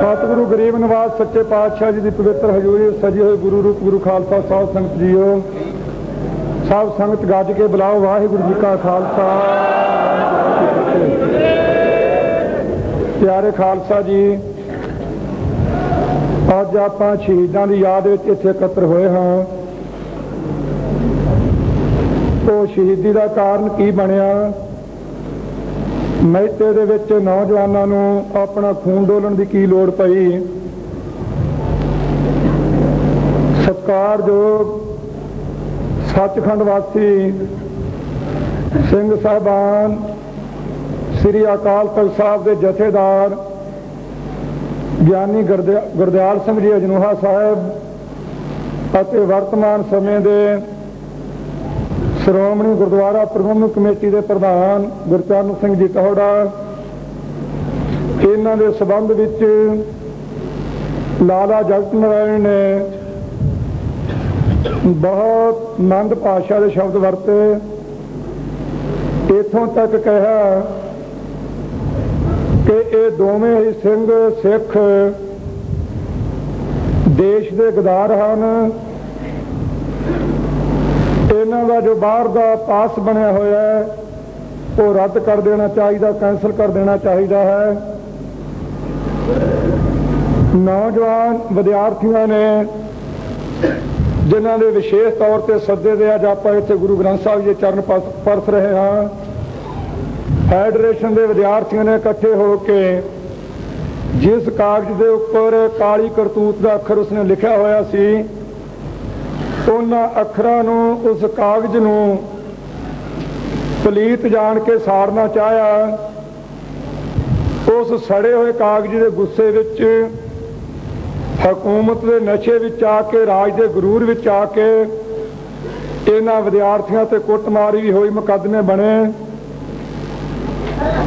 ਸਤਿਗੁਰੂ ਗਰੀਬ ਨਿਵਾਸ ਸੱਚੇ ਪਾਤਸ਼ਾਹ ਜੀ ਦੀ ਪਵਿੱਤਰ ਹਜ਼ੂਰੀ ਸਜੀ ਹੋਏ ਗੁਰੂ ਰੂਪ, ਗੁਰੂ ਖਾਲਸਾ ਸਾਹਿਬ ਸੰਗਤ ਜੀਓ। ਸਭ ਸੰਗਤ ਗੱਜ ਕੇ ਬੁਲਾਓ, ਵਾਹਿਗੁਰੂ ਜੀ ਕਾ ਖਾਲਸਾ। ਪਿਆਰੇ ਖਾਲਸਾ ਜੀ, ਅੱਜ ਆਪਾਂ ਸ਼ਹੀਦਾਂ ਦੀ ਯਾਦ ਵਿੱਚ ਇੱਥੇ ਇਕੱਤਰ ਹੋਏ ਹਾਂ ਉਹ ਸ਼ਹੀਦੀ ਦਾ ਕਾਰਨ ਕੀ ਬਣਿਆ? ਮਹਿਤੇ ਦੇ ਵਿੱਚ ਨੌਜਵਾਨਾਂ ਨੂੰ ਆਪਣਾ ਖੂਨ ਡੋਲਣ ਦੀ ਕੀ ਲੋੜ ਪਈ? ਸਤਿਕਾਰਯੋਗ ਸੱਚਖੰਡ ਵਾਸੀ ਸਿੰਘ ਸਾਹਿਬਾਨ, ਸ੍ਰੀ ਅਕਾਲ ਤਖਤ ਸਾਹਿਬ ਦੇ ਜਥੇਦਾਰ ਗਿਆਨੀ ਗੁਰਦਿਆ- ਗੁਰਦਿਆਲ ਸਿੰਘ ਜੀ ਅਜਨੂਹਾ ਸਾਹਿਬ ਅਤੇ ਵਰਤਮਾਨ ਸਮੇਂ ਦੇ ਸ਼੍ਰੋਮਣੀ ਗੁਰਦੁਆਰਾ ਪ੍ਰਬੰਧਕ ਕਮੇਟੀ ਦੇ ਪ੍ਰਧਾਨ ਗੁਰਚਰਨ ਸਿੰਘ ਜੀ ਕਹੋੜਾ ਇਹਨਾਂ ਦੇ ਸਬੰਧ ਵਿੱਚ ਲਾਲਾ ਜਗਤ ਨਾਰਾਇਣ ਨੇ ਬਹੁਤ ਮੰਦ ਭਾਸ਼ਾ ਦੇ ਸ਼ਬਦ ਵਰਤੇ। ਇਥੋਂ ਤੱਕ ਕਿਹਾ ਕਿ ਇਹ ਦੋਵੇਂ ਹੀ ਸਿੰਘ ਸਿੱਖ ਦੇਸ਼ ਦੇ ਗਦਾਰ ਹਨ। ਇਹਨਾਂ ਦਾ ਜੋ ਬਾਹਰ ਦਾ ਪਾਸ ਬਣਿਆ ਹੋਇਆ ਹੈ, ਉਹ ਰੱਦ ਕਰ ਦੇਣਾ ਚਾਹੀਦਾ ਕੈਂਸਲ ਕਰ ਦੇਣਾ ਚਾਹੀਦਾ ਹੈ। ਨੌਜਵਾਨ ਵਿਦਿਆਰਥੀਆਂ ਨੇ, ਜਿਨ੍ਹਾਂ ਦੇ ਵਿਸ਼ੇਸ਼ ਤੌਰ ਤੇ ਸੱਦੇ ਦੇ ਅੱਜ ਆਪਾਂ ਇੱਥੇ ਗੁਰੂ ਗ੍ਰੰਥ ਸਾਹਿਬ ਜੀ ਦੇ ਚਰਨ ਪਰਸ ਰਹੇ ਹਾਂ। ਫੈਡਰੇਸ਼ਨ ਦੇ ਵਿਦਿਆਰਥੀਆਂ ਨੇ ਇਕੱਠੇ ਹੋ ਕੇ ਜਿਸ ਕਾਗਜ਼ ਦੇ ਉੱਪਰ ਕਾਲੀ ਕਰਤੂਤ ਦਾ ਅੱਖਰ ਉਸਨੇ ਲਿਖਿਆ ਹੋਇਆ ਸੀ ਉਹਨਾਂ ਅੱਖਰਾਂ ਨੂੰ, ਉਸ ਕਾਗਜ਼ ਨੂੰ ਪਲੀਤ ਜਾਣ ਕੇ ਸਾੜਨਾ ਚਾਹਿਆ। ਉਸ ਸੜੇ ਹੋਏ ਕਾਗਜ਼ ਦੇ ਗੁੱਸੇ ਵਿੱਚ, ਹਕੂਮਤ ਦੇ ਨਸ਼ੇ ਵਿੱਚ ਆ ਕੇ, ਰਾਜ ਦੇ ਗਰੂਰ ਵਿੱਚ ਆ ਕੇ ਇਹਨਾਂ ਵਿਦਿਆਰਥੀਆਂ ਤੇ ਕੁੱਟਮਾਰੀ ਵੀ ਹੋਈ, ਮੁਕੱਦਮੇ ਬਣੇ।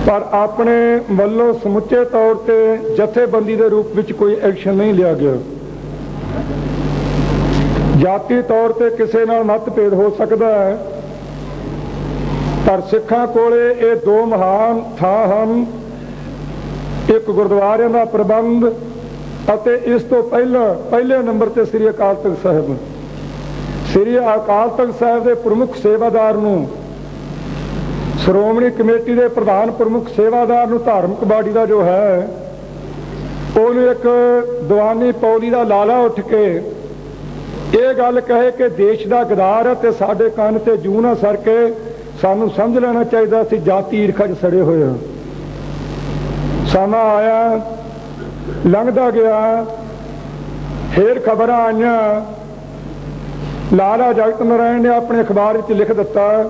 ਪਰ ਆਪਣੇ ਵੱਲੋਂ ਸਮੁੱਚੇ ਤੌਰ ਤੇ ਜਥੇਬੰਦੀ ਦੇ ਰੂਪ ਵਿੱਚ ਕੋਈ ਐਕਸ਼ਨ ਨਹੀਂ ਲਿਆ ਗਿਆ। ਜਾਤੀ ਤੌਰ ਤੇ ਕਿਸੇ ਨਾਲ ਮਤਭੇਦ ਹੋ ਸਕਦਾ ਹੈ। ਪਰ ਸਿੱਖਾਂ ਕੋਲੇ ਇਹ ਦੋ ਮਹਾਨ ਥਾਂ ਹਨ। ਇੱਕ ਗੁਰਦੁਆਰਿਆਂ ਦਾ ਪ੍ਰਬੰਧ ਅਤੇ ਇਸ ਤੋਂ ਪਹਿਲਾਂ, ਪਹਿਲੇ ਨੰਬਰ ਤੇ ਸ੍ਰੀ ਅਕਾਲ ਤਖਤ ਸਾਹਿਬ। ਸ੍ਰੀ ਅਕਾਲ ਤਖਤ ਸਾਹਿਬ ਦੇ ਪ੍ਰਮੁੱਖ ਸੇਵਾਦਾਰ ਨੂੰ, ਸ਼੍ਰੋਮਣੀ ਕਮੇਟੀ ਦੇ ਪ੍ਰਧਾਨ ਪ੍ਰਮੁੱਖ ਸੇਵਾਦਾਰ ਨੂੰ ਧਾਰਮਿਕ ਬਾਡੀ ਦਾ ਜੋ ਹੈ, ਉਹਨੂੰ ਇੱਕ ਦੀਵਾਨੀ ਪੌੜੀ ਦਾ ਲਾਲਾ ਉੱਠ ਕੇ ਇਹ ਗੱਲ ਕਹੇ ਕਿ ਦੇਸ਼ ਦਾ ਗਦਾਰ ਹੈ ਤੇ ਸਾਡੇ ਕੰਨ ਤੇ ਜੂ ਨਾ ਸਰ ਕੇ ਸਾਨੂੰ ਸਮਝ ਲੈਣਾ ਚਾਹੀਦਾ ਸੀ, ਜਾਤੀ ਈਰਖਾ 'ਚ ਸੜੇ ਹੋਏ ਹਾਂ। ਸਮਾਂ ਆਇਆ, ਲੰਘਦਾ ਗਿਆ, ਫੇਰ ਖਬਰਾਂ ਆਈਆਂ। ਲਾਲਾ ਜਗਤ ਨਾਰਾਇਣ ਨੇ ਆਪਣੇ ਅਖਬਾਰ ਵਿੱਚ ਲਿਖ ਦਿੱਤਾ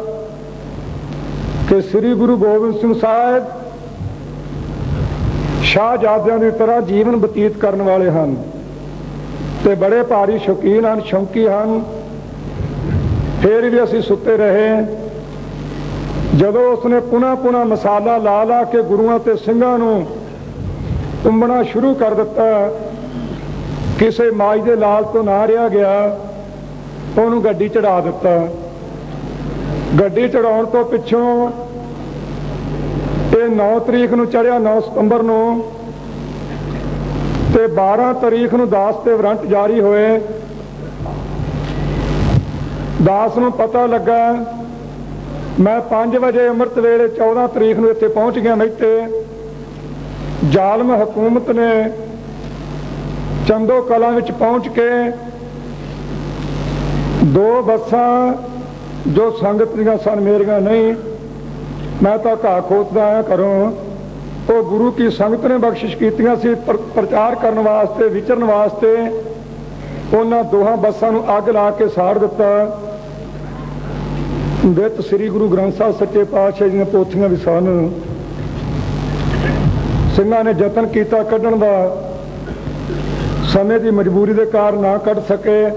ਕਿ ਸ੍ਰੀ ਗੁਰੂ ਗੋਬਿੰਦ ਸਿੰਘ ਸਾਹਿਬ ਸ਼ਾਹਜਾਦਿਆਂ ਦੀ ਤਰ੍ਹਾਂ ਜੀਵਨ ਬਤੀਤ ਕਰਨ ਵਾਲੇ ਹਨ। ਤੇ ਬੜੇ ਭਾਰੀ ਸ਼ੌਕੀਨ ਹਨ, ਸ਼ੌਂਕੀ ਹਨ। ਫੇਰ ਵੀ ਅਸੀਂ ਸੁੱਤੇ ਰਹੇ। ਜਦੋਂ ਉਸਨੇ ਪੁਨਾ ਪੁਨਾ ਮਸਾਲਾ ਲਾ ਲਾ ਕੇ ਗੁਰੂਆਂ ਤੇ ਸਿੰਘਾਂ ਨੂੰ ਉੰਬਣਾ ਸ਼ੁਰੂ ਕਰ ਦਿੱਤਾ, ਕਿਸੇ ਮਾਈ ਦੇ ਲਾਲ ਤੋਂ ਨਾ ਰਿਹਾ ਗਿਆ, ਉਹਨੂੰ ਗੱਡੀ ਚੜਾ ਦਿੱਤਾ। ਗੱਡੀ ਚੜਾਉਣ ਤੋਂ ਪਿੱਛੋਂ ਇਹ 9 ਤਰੀਕ ਨੂੰ ਚੜਿਆ 9 ਸਤੰਬਰ ਨੂੰ ਤੇ 12 ਤਰੀਕ ਨੂੰ ਦਾਸ ਤੇ ਵਾਰੰਟ ਜਾਰੀ ਹੋਏ। ਦਾਸ ਨੂੰ ਪਤਾ ਲੱਗਾ, ਮੈਂ 5 ਵਜੇ ਅੰਮ੍ਰਿਤ ਵੇਲੇ 14 ਤਰੀਕ ਨੂੰ ਇੱਥੇ ਪਹੁੰਚ ਗਿਆ ਨਹੀਂ ਤੇ ਜ਼ਾਲਮ ਹਕੂਮਤ ਨੇ ਚੰਦੋ ਕਲਾਂ ਵਿੱਚ ਪਹੁੰਚ ਕੇ ਦੋ ਬੱਸਾਂ ਜੋ ਸੰਗਤ ਦੀਆਂ ਸਨ, ਮੇਰੀਆਂ ਨਹੀਂ, ਮੈਂ ਤਾਂ ਘਾਹ ਖੋਤਦਾ ਆਇਆ ਘਰੋਂ। ਉਹ ਗੁਰੂ ਕੀ ਸੰਗਤ ਨੇ ਬਖਸ਼ਿਸ਼ ਕੀਤੀਆਂ ਸੀ ਪ੍ਰਚਾਰ ਕਰਨ ਵਾਸਤੇ, ਵਿਚਰਨ ਵਾਸਤੇ ਉਹਨਾਂ ਦੋਹਾਂ ਬੱਸਾਂ ਨੂੰ ਅੱਗ ਲਾ ਕੇ ਸਾੜ ਦਿੱਤਾ। ਵਿੱਚ ਸ੍ਰੀ ਗੁਰੂ ਗ੍ਰੰਥ ਸਾਹਿਬ ਸੱਚੇ ਪਾਤਸ਼ਾਹ ਜੀ ਦੀਆਂ ਪੋਥੀਆਂ ਵੀ ਸਨ। ਸਿੰਘਾਂ ਨੇ ਯਤਨ ਕੀਤਾ ਕੱਢਣ ਦਾ। ਸਮੇਂ ਦੀ ਮਜਬੂਰੀ ਦੇ ਕਾਰਨ ਨਾ ਕੱਢ ਸਕੇ।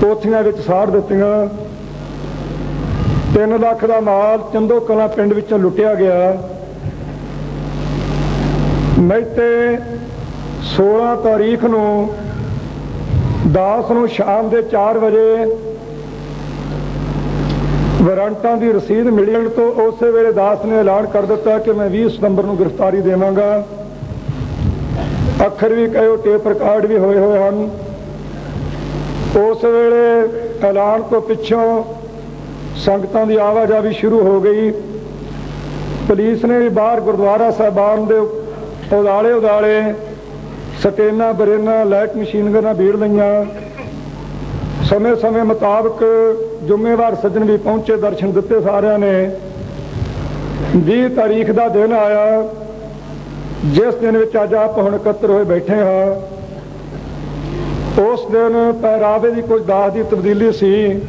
ਪੋਥੀਆਂ ਵਿੱਚ ਸਾੜ ਦਿੱਤੀਆਂ। 3 ਲੱਖ ਦਾ ਮਾਲ ਚੰਦੋ ਕਲਾਂ ਪਿੰਡ ਵਿੱਚੋਂ ਲੁੱਟਿਆ ਗਿਆ। ਮੈਤੇ 16 ਤਾਰੀਖ ਨੂੰ ਦਾਸ ਨੂੰ ਸ਼ਾਮ ਦੇ 4 ਵਜੇ ਵਾਰੰਟਾਂ ਦੀ ਰਸੀਦ ਮਿਲਣ ਤੋਂ ਉਸੇ ਵੇਲੇ ਦਾਸ ਨੇ ਐਲਾਨ ਕਰ ਦਿੱਤਾ ਕਿ ਮੈਂ 20 ਸਤੰਬਰ ਨੂੰ ਗ੍ਰਿਫਤਾਰੀ ਦੇਵਾਂਗਾ। ਅੱਖਰ ਵੀ ਕਹੋ, ਟੇਪ ਰਿਕਾਰਡ ਵੀ ਹੋਏ ਹੋਏ ਹਨ। ਉਸ ਵੇਲੇ ਐਲਾਨ ਤੋਂ ਪਿੱਛੋਂ ਸੰਗਤਾਂ ਦੀ ਆਵਾਜਾਈ ਸ਼ੁਰੂ ਹੋ ਗਈ। ਪੁਲਿਸ ਨੇ ਵੀ ਬਾਹਰ ਗੁਰਦੁਆਰਾ ਸਾਹਿਬਾਨ ਦੇ ਉਦਾਲੇ ਉਦਾਲੇ, ਸਟੇਨਾ ਬਰੇਨਾ, ਲਾਈਟ ਮਸ਼ੀਨ ਨਾਲ ਭੀੜ ਲਈਆਂ। ਸਮੇਂ-ਸਮੇਂ ਮੁਤਾਬਕ ਜ਼ਿੰਮੇਵਾਰ ਸੱਜਣ ਵੀ ਪਹੁੰਚੇ, ਦਰਸ਼ਨ ਦਿੱਤੇ ਸਾਰਿਆਂ ਨੇ। 20 ਤਾਰੀਖ ਦਾ ਦਿਨ ਆਇਆ। ਜਿਸ ਦਿਨ ਵਿੱਚ ਅੱਜ ਆਪ ਹੁਣ ਇਕੱਤਰ ਹੋਏ ਬੈਠੇ ਹਾਂ। ਉਸ ਦਿਨ ਪਹਿਰਾਵੇ ਦੀ ਕੁਝ ਦਾਸ ਦੀ ਤਬਦੀਲੀ ਸੀ।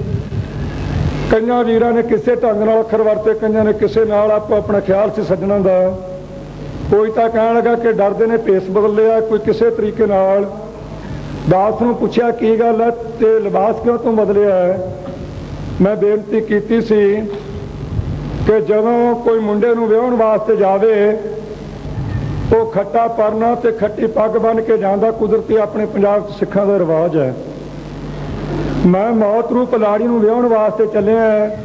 ਕਈਆਂ ਵੀਰਾਂ ਨੇ ਕਿਸੇ ਢੰਗ ਨਾਲ ਅੱਖਰ ਵਰਤੇ, ਕਈਆਂ ਨੇ ਕਿਸੇ ਨਾਲ ਆਪੋ ਆਪਣਾ ਖਿਆਲ ਸੀ ਸੱਜਣਾਂ ਦਾ। ਕੋਈ ਤਾਂ ਕਹਿਣ ਲੱਗਾ ਕਿ ਡਰਦੇ ਨੇ, ਭੇਸ ਬਦਲ ਲਿਆ, ਕੋਈ ਕਿਸੇ ਤਰੀਕੇ ਨਾਲ। ਦਾਸ ਨੂੰ ਪੁੱਛਿਆ, ਕੀ ਗੱਲ ਹੈ ਤੇ ਲਿਬਾਸ ਕਿਉਂ ਤੂੰ ਬਦਲਿਆ ਹੈ? ਮੈਂ ਬੇਨਤੀ ਕੀਤੀ ਸੀ ਕਿ ਜਦੋਂ ਕੋਈ ਮੁੰਡੇ ਨੂੰ ਵਿਆਹਣ ਵਾਸਤੇ ਜਾਵੇ, ਉਹ ਖੱਟਾ ਪਰਨਾ ਤੇ ਖੱਟੀ ਪੱਗ ਬੰਨ ਕੇ ਜਾਂਦਾ, ਕੁਦਰਤੀ ਆਪਣੇ ਪੰਜਾਬ ਸਿੱਖਾਂ ਦਾ ਰਿਵਾਜ ਹੈ। ਮੈਂ ਮੌਤ ਰੂਪ ਲਾੜੀ ਨੂੰ ਵਿਆਹਣ ਵਾਸਤੇ ਚੱਲਿਆ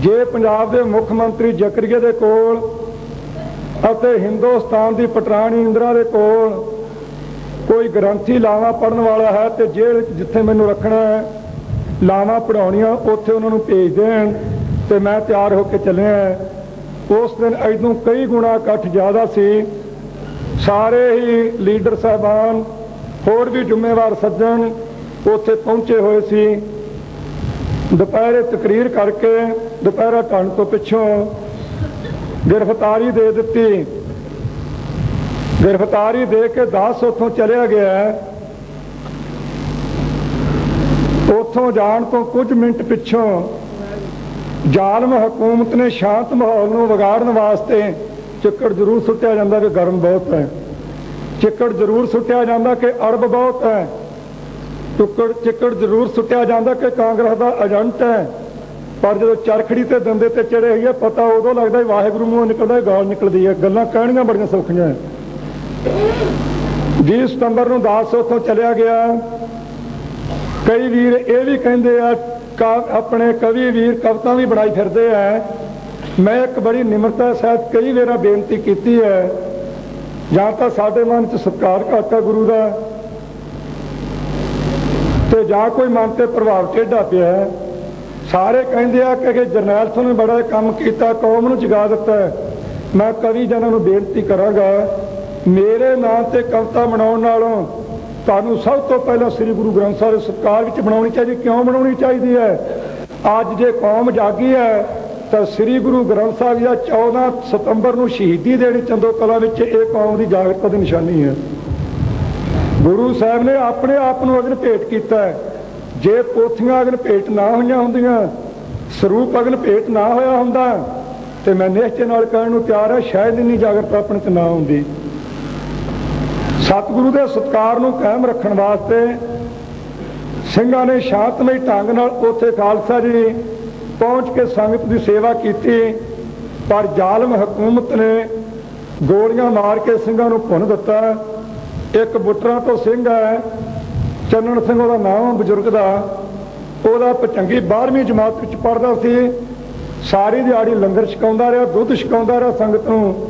ਜੇ ਪੰਜਾਬ ਦੇ ਮੁੱਖ ਮੰਤਰੀ ਜਕਰੀਏ ਦੇ ਕੋਲ ਅਤੇ ਹਿੰਦੁਸਤਾਨ ਦੀ ਪਟਰਾਣੀ ਇੰਦਰਾ ਦੇ ਕੋਲ ਕੋਈ ਗ੍ਰੰਥੀ ਲਾਵਾ ਪੜਨ ਵਾਲਾ ਹੈ ਤੇ ਜੇਲ੍ਹ ਜਿੱਥੇ ਮੈਨੂੰ ਰੱਖਣਾ ਹੈ, ਲਾਵਾ ਪੜਾਉਣੀਆਂ ਉੱਥੇ ਉਹਨਾਂ ਨੂੰ ਭੇਜ ਦੇਣ ਤੇ ਮੈਂ ਤਿਆਰ ਹੋ ਕੇ ਚੱਲਿਆ। ਉਸ ਦਿਨ ਐਦੋਂ ਕਈ ਗੁਣਾ ਇਕੱਠ ਜ਼ਿਆਦਾ ਸੀ। ਸਾਰੇ ਹੀ ਲੀਡਰ ਸਾਹਿਬਾਨ, ਹੋਰ ਵੀ ਜ਼ਿੰਮੇਵਾਰ ਸੱਜਣ ਉੱਥੇ ਪਹੁੰਚੇ ਹੋਏ ਸੀ। ਦੁਪਹਿਰੇ ਤਕਰੀਰ ਕਰਕੇ, ਦੁਪਹਿਰਾ ਟਣ ਤੋਂ ਪਿੱਛੋਂ ਗ੍ਰਿਫਤਾਰੀ ਦੇ ਦਿੱਤੀ। ਗ੍ਰਿਫਤਾਰੀ ਦੇ ਕੇ ਦਾਸ ਉੱਥੋਂ ਚਲਿਆ ਗਿਆ ਉੱਥੋਂ ਜਾਣ ਤੋਂ ਕੁਝ ਮਿੰਟ ਪਿੱਛੋਂ ਜ਼ਾਲਮ ਹਕੂਮਤ ਨੇ ਸ਼ਾਂਤ ਮਾਹੌਲ ਨੂੰ ਵਿਗਾੜਨ ਵਾਸਤੇ ਚਿੱਕੜ ਜ਼ਰੂਰ ਸੁੱਟਿਆ ਜਾਂਦਾ ਕਿ ਗਰਮ ਬਹੁਤ ਹੈ। ਚਿੱਕੜ ਜ਼ਰੂਰ ਸੁੱਟਿਆ ਜਾਂਦਾ ਕਿ ਅਰਬ ਬਹੁਤ ਹੈ। ਟੁੱਕੜ ਚਿੱਕੜ ਜ਼ਰੂਰ ਸੁੱਟਿਆ ਜਾਂਦਾ ਕਿ ਕਾਂਗਰਸ ਦਾ ਏਜੰਟ ਹੈ। ਪਰ ਜਦੋਂ ਚਰਖੜੀ ਤੇ ਦੰਦੇ ਤੇ ਚੜੇ ਹੋਈਏ ਪਤਾ ਉਦੋਂ ਲੱਗਦਾ ਵਾਹਿਗੁਰੂ ਮੂੰਹੋਂ ਨਿਕਲਦਾ ਗਾਲ ਨਿਕਲਦੀ ਹੈ ਗੱਲਾਂ ਕਹਿਣੀਆਂ ਬੜੀਆਂ ਸੌਖੀਆਂ 20 ਸਤੰਬਰ ਨੂੰ ਦਾਸ ਉੱਥੋਂ ਚਲਿਆ ਗਿਆ। ਕਈ ਵੀਰ ਇਹ ਵੀ ਕਹਿੰਦੇ ਆ ਆਪਣੇ ਕਵੀ ਵੀਰ ਕਵਿਤਾ ਵੀ ਬਣਾਈ ਫਿਰਦੇ ਆ। ਮੈਂ ਇੱਕ ਬੜੀ ਨਿਮਰਤਾ ਸਹਿਤ ਕਈ ਵਾਰ ਬੇਨਤੀ ਕੀਤੀ ਹੈ ਜਾਂ ਤਾਂ ਸਾਡੇ ਮਨ 'ਚ ਸਤਕਾਰ ਘਾਟਾ ਗੁਰੂ ਦਾ, ਤੇ ਜਾਂ ਕੋਈ ਮਨ ਤੇ ਪ੍ਰਭਾਵ ਟੇਢਾ ਪਿਆ। ਸਾਰੇ ਕਹਿੰਦੇ ਆ ਕਿ ਜਰਨੈਲ ਸਿੰਘ ਨੇ ਬੜਾ ਕੰਮ ਕੀਤਾ, ਕੌਮ ਨੂੰ ਜਗਾ ਦਿੱਤਾ ਮੈਂ ਕਵੀ ਜਨਾਂ ਨੂੰ ਬੇਨਤੀ ਕਰਾਂਗਾ, ਮੇਰੇ ਨਾਂ ਤੇ ਕਵਿਤਾ ਬਣਾਉਣ ਨਾਲੋਂ ਤੁਹਾਨੂੰ ਸਭ ਤੋਂ ਪਹਿਲਾਂ ਸ੍ਰੀ ਗੁਰੂ ਗ੍ਰੰਥ ਸਾਹਿਬ ਦੇ ਸਤਕਾਰ ਵਿੱਚ ਬਣਾਉਣੀ ਚਾਹੀਦੀ, ਕਿਉਂ ਬਣਾਉਣੀ ਚਾਹੀਦੀ ਹੈ? ਅੱਜ ਜੇ ਕੌਮ ਜਾਗੀ ਹੈ, ਤਾਂ ਸ੍ਰੀ ਗੁਰੂ ਗ੍ਰੰਥ ਸਾਹਿਬ ਜੀ ਦਾ 14 ਸਤੰਬਰ ਨੂੰ ਸ਼ਹੀਦੀ ਦੇਣੀ ਚੰਦੋ ਕਲਾ ਵਿੱਚ ਇਹ ਕੌਮ ਦੀ ਜਾਗਰਤਾ ਦੀ ਨਿਸ਼ਾਨੀ ਹੈ। ਗੁਰੂ ਸਾਹਿਬ ਨੇ ਆਪਣੇ ਆਪ ਨੂੰ ਅਗਨ ਭੇਟ ਕੀਤਾ ਹੈ। ਜੇ ਪੋਥੀਆਂ ਅਗਨ ਭੇਟ ਨਾ ਹੋਈਆਂ ਹੁੰਦੀਆਂ, ਸਰੂਪ ਅਗਨ ਭੇਟ ਨਾ ਹੋਇਆ ਹੁੰਦਾ, ਤੇ ਮੈਂ ਨਿਸ਼ਚੇ ਨਾਲ ਕਹਿਣ ਨੂੰ ਤਿਆਰ ਹਾਂ, ਸ਼ਾਇਦ ਇੰਨੀ ਜਾਗਰਤਾ ਆਪਣੇ ਤੇ ਨਾ ਹੁੰਦੀ। ਸਤਿਗੁਰੂ ਦੇ ਸਤਕਾਰ ਨੂੰ ਕਾਇਮ ਰੱਖਣ ਵਾਸਤੇ ਸਿੰਘਾਂ ਨੇ ਸ਼ਾਂਤਮਈ ਢੰਗ ਨਾਲ ਉੱਥੇ ਖਾਲਸਾ ਜੀ ਪਹੁੰਚ ਕੇ ਸੰਗਤ ਦੀ ਸੇਵਾ ਕੀਤੀ, ਪਰ ਜ਼ਾਲਮ ਹਕੂਮਤ ਨੇ ਗੋਲੀਆਂ ਮਾਰ ਕੇ ਸਿੰਘਾਂ ਨੂੰ ਭੁੰਨ ਦਿੱਤਾ। ਇੱਕ ਬੁੱਟਰਾਂ ਤੋਂ ਸਿੰਘ ਹੈ ਚੰਨਣ ਸਿੰਘ ਉਹਦਾ ਨਾਮ ਬਜ਼ੁਰਗ ਦਾ, ਉਹਦਾ ਪਚੰਗੀ 12ਵੀਂ ਜਮਾਤ ਵਿੱਚ ਪੜਦਾ ਸੀ। ਸਾਰੀ ਦਿਹਾੜੀ ਲੰਗਰ ਛਕਾਉਂਦਾ ਰਿਹਾ, ਦੁੱਧ ਛਕਾਉਂਦਾ ਰਿਹਾ ਸੰਗਤ ਨੂੰ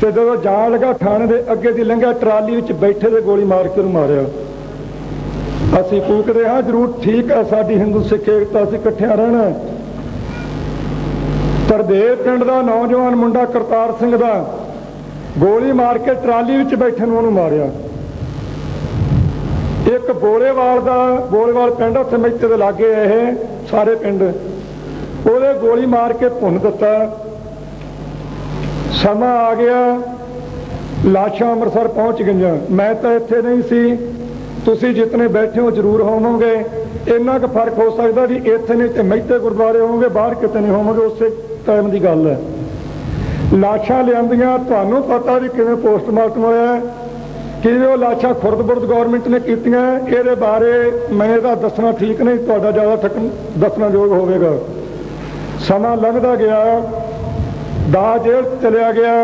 ਤੇ ਜਦੋਂ ਜਾਣ ਲੱਗਾ ਥਾਣੇ ਦੇ ਅੱਗੇ ਦੀ ਲੰਘਿਆ ਟਰਾਲੀ ਵਿੱਚ ਬੈਠੇ ਦੇ ਗੋਲੀ ਮਾਰ ਕੇ ਉਹਨੂੰ ਮਾਰਿਆ। ਅਸੀਂ ਕੂਕਦੇ ਹਾਂ, ਜ਼ਰੂਰ ਠੀਕ ਹੈ, ਸਾਡੀ ਹਿੰਦੂ ਸਿੱਖ ਏਕਤਾ, ਅਸੀਂ ਇਕੱਠਿਆਂ ਰਹਿਣਾ ਤਰਦੇਵ ਪਿੰਡ ਦਾ ਨੌਜਵਾਨ ਮੁੰਡਾ ਕਰਤਾਰ ਸਿੰਘ ਦਾ ਗੋਲੀ ਮਾਰ ਕੇ ਟਰਾਲੀ ਵਿੱਚ ਬੈਠੇ ਨੂੰ ਉਹਨੂੰ ਮਾਰਿਆ। ਇੱਕ ਬੋਲੇਵਾਲ ਦਾ ਬੋਲੇਵਾਲ ਪਿੰਡ ਉੱਥੇ ਮੈਤੇ ਦੇ ਲਾਗੇ ਇਹ, ਸਾਰੇ ਪਿੰਡ। ਉਹਦੇ ਗੋਲੀ ਮਾਰ ਕੇ ਭੁੰਨ ਦਿੱਤਾ। ਸਮਾਂ ਆ ਗਿਆ, ਲਾਸ਼ਾਂ ਅੰਮ੍ਰਿਤਸਰ ਪਹੁੰਚ ਗਈਆਂ। ਮੈਂ ਤਾਂ ਇੱਥੇ ਨਹੀਂ ਸੀ। ਤੁਸੀਂ ਜਿਤਨੇ ਬੈਠੇ ਹੋ, ਜ਼ਰੂਰ ਹੋਵੋਗੇ। ਇੰਨਾ ਕੁ ਫ਼ਰਕ ਹੋ ਸਕਦਾ ਵੀ ਇੱਥੇ ਨਹੀਂ ਤੇ ਮੈਤੇ ਗੁਰਦੁਆਰੇ ਹੋਵੋਗੇ, ਬਾਹਰ ਕਿਤੇ ਨਹੀਂ ਹੋਵੋਗੇ, ਉਸੇ ਟਾਈਮ ਦੀ ਗੱਲ ਹੈ। ਲਾਸ਼ਾਂ ਲਿਆਂਦੀਆਂ, ਤੁਹਾਨੂੰ ਪਤਾ ਵੀ ਕਿਵੇਂ ਪੋਸਟਮਾਰਟਮ ਹੋਇਆ। ਕਿਵੇਂ ਉਹ ਲਾਸ਼ਾਂ ਖੁਰਦਬੁਰਦ ਗਵਰਨਮੈਂਟ ਨੇ ਕੀਤੀਆਂ, ਇਹਦੇ ਬਾਰੇ ਮੈਂ ਇਹਦਾ ਦੱਸਣਾ ਠੀਕ ਨਹੀਂ, ਤੁਹਾਡਾ ਜ਼ਿਆਦਾ ਦੱਸਣਾ ਯੋਗ ਹੋਵੇਗਾ। ਸਮਾਂ ਲੰਘਦਾ ਗਿਆ ਦਾ ਜੇਲ੍ਹ ਚਲਿਆ ਗਿਆ।